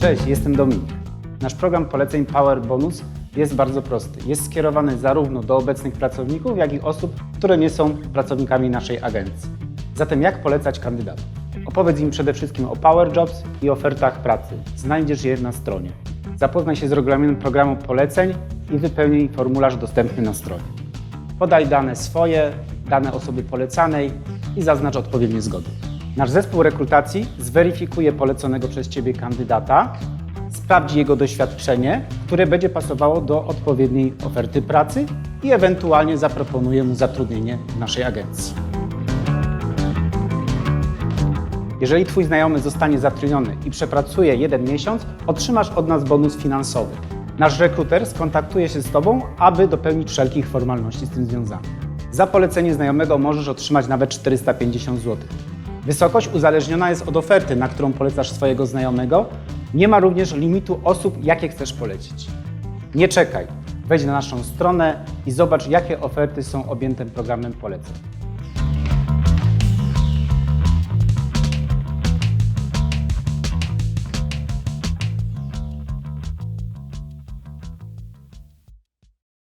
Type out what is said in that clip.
Cześć, jestem Dominik. Nasz program poleceń Power Bonus jest bardzo prosty. Jest skierowany zarówno do obecnych pracowników, jak i osób, które nie są pracownikami naszej agencji. Zatem jak polecać kandydatów? Opowiedz im przede wszystkim o Power Jobs i ofertach pracy. Znajdziesz je na stronie. Zapoznaj się z regulaminem programu poleceń i wypełnij formularz dostępny na stronie. Podaj dane swoje, dane osoby polecanej i zaznacz odpowiednie zgody. Nasz zespół rekrutacji zweryfikuje poleconego przez Ciebie kandydata, sprawdzi jego doświadczenie, które będzie pasowało do odpowiedniej oferty pracy i ewentualnie zaproponuje mu zatrudnienie w naszej agencji. Jeżeli Twój znajomy zostanie zatrudniony i przepracuje jeden miesiąc, otrzymasz od nas bonus finansowy. Nasz rekruter skontaktuje się z Tobą, aby dopełnić wszelkich formalności z tym związanych. Za polecenie znajomego możesz otrzymać nawet 450 zł. Wysokość uzależniona jest od oferty, na którą polecasz swojego znajomego. Nie ma również limitu osób, jakie chcesz polecić. Nie czekaj. Wejdź na naszą stronę i zobacz, jakie oferty są objęte programem poleceń.